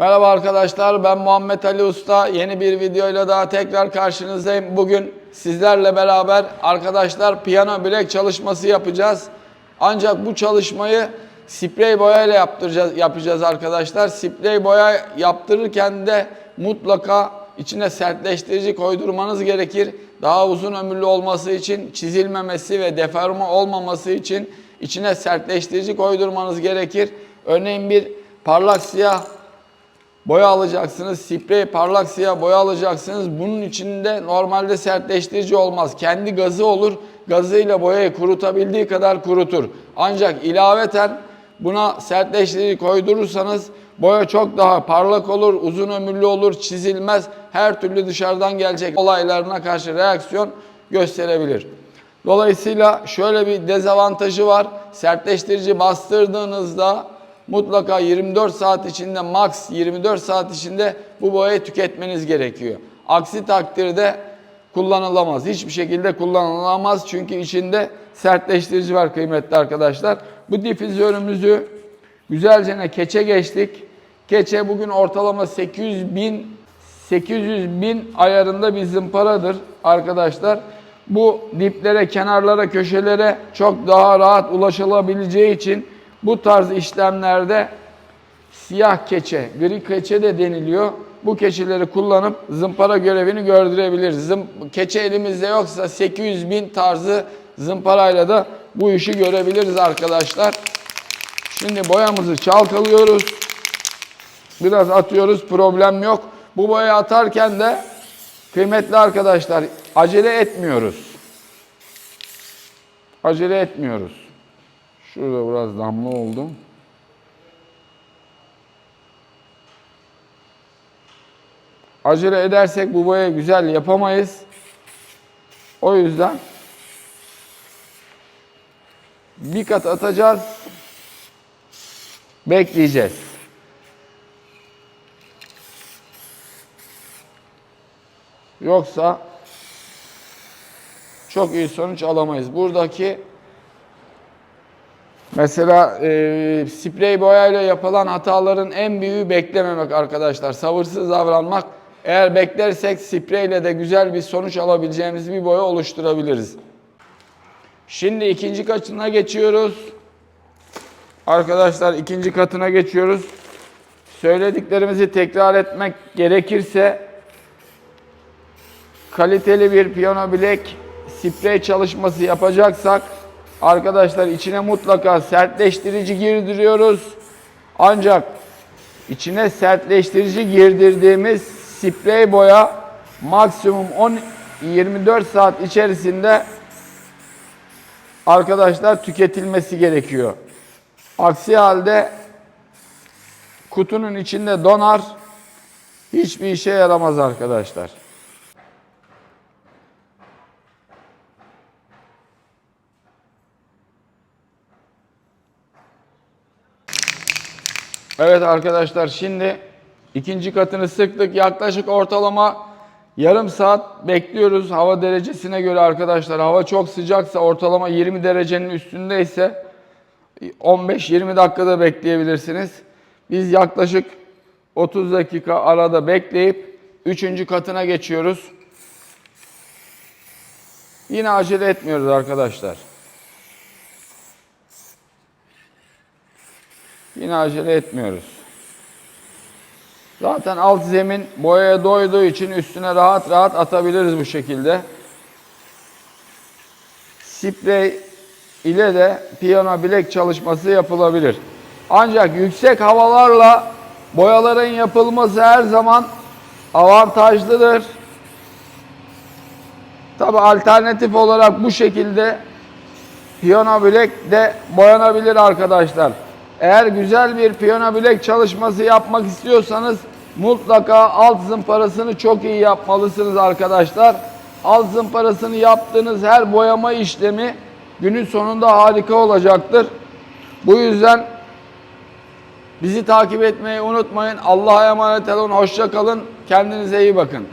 Merhaba arkadaşlar ben Muhammed Ali Usta. Yeni bir videoyla daha tekrar karşınızdayım. Bugün sizlerle beraber arkadaşlar piyano bilek çalışması yapacağız. Ancak bu çalışmayı sprey boya ile yaptıracağız, yapacağız arkadaşlar. Sprey boya yaptırırken de mutlaka içine sertleştirici koydurmanız gerekir. Daha uzun ömürlü olması için, çizilmemesi ve deforme olmaması için içine sertleştirici koydurmanız gerekir. Örneğin bir parlak siyah boya alacaksınız. Sprey parlak siyah boya alacaksınız. Bunun içinde normalde sertleştirici olmaz. Kendi gazı olur. Gazıyla boyayı kurutabildiği kadar kurutur. Ancak ilaveten buna sertleştirici koydurursanız boya çok daha parlak olur, uzun ömürlü olur, çizilmez. Her türlü dışarıdan gelecek olaylarına karşı reaksiyon gösterebilir. Dolayısıyla şöyle bir dezavantajı var. Sertleştirici bastırdığınızda mutlaka 24 saat içinde max 24 saat içinde bu boyayı tüketmeniz gerekiyor. Aksi takdirde kullanılamaz. Hiçbir şekilde kullanılamaz çünkü içinde sertleştirici var kıymetli arkadaşlar. Bu difüzörümüzü güzelce keçe geçtik. Keçe bugün ortalama 800 bin 800 bin ayarında bir zımparadır arkadaşlar. Bu diplere, kenarlara, köşelere çok daha rahat ulaşılabileceği için bu tarz işlemlerde siyah keçe, gri keçe de deniliyor. Bu keçeleri kullanıp zımpara görevini gördürebiliriz. Zım, keçe elimizde yoksa 800 bin tarzı zımparayla da bu işi görebiliriz arkadaşlar. Şimdi boyamızı çalkalıyoruz. Biraz atıyoruz problem yok. Bu boyayı atarken de kıymetli arkadaşlar acele etmiyoruz. Acele etmiyoruz. Şurada biraz damla oldu. Acele edersek bu boyayı güzel yapamayız. O yüzden bir kat atacağız. Bekleyeceğiz. Yoksa çok iyi sonuç alamayız. Buradaki mesela e, sprey boyayla yapılan hataların en büyüğü beklememek arkadaşlar. Sabırsız davranmak. Eğer beklersek spreyle de güzel bir sonuç alabileceğimiz bir boya oluşturabiliriz. Şimdi ikinci katına geçiyoruz. Arkadaşlar ikinci katına geçiyoruz. Söylediklerimizi tekrar etmek gerekirse kaliteli bir piyano bilek sprey çalışması yapacaksak arkadaşlar içine mutlaka sertleştirici girdiriyoruz. Ancak içine sertleştirici girdirdiğimiz sprey boya maksimum 10 24 saat içerisinde arkadaşlar tüketilmesi gerekiyor. Aksi halde kutunun içinde donar. Hiçbir işe yaramaz arkadaşlar. Evet arkadaşlar şimdi ikinci katını sıktık. Yaklaşık ortalama yarım saat bekliyoruz hava derecesine göre arkadaşlar. Hava çok sıcaksa ortalama 20 derecenin üstündeyse 15-20 dakikada bekleyebilirsiniz. Biz yaklaşık 30 dakika arada bekleyip 3. katına geçiyoruz. Yine acele etmiyoruz arkadaşlar. Yine acele etmiyoruz. Zaten alt zemin boyaya doyduğu için üstüne rahat rahat atabiliriz bu şekilde. Sprey ile de piyano bilek çalışması yapılabilir. Ancak yüksek havalarla boyaların yapılması her zaman avantajlıdır. Tabi alternatif olarak bu şekilde piyano bilek de boyanabilir arkadaşlar. Eğer güzel bir piyano bilek çalışması yapmak istiyorsanız mutlaka alt zımparasını çok iyi yapmalısınız arkadaşlar. Alt zımparasını yaptığınız her boyama işlemi günün sonunda harika olacaktır. Bu yüzden bizi takip etmeyi unutmayın. Allah'a emanet olun. Hoşça kalın. Kendinize iyi bakın.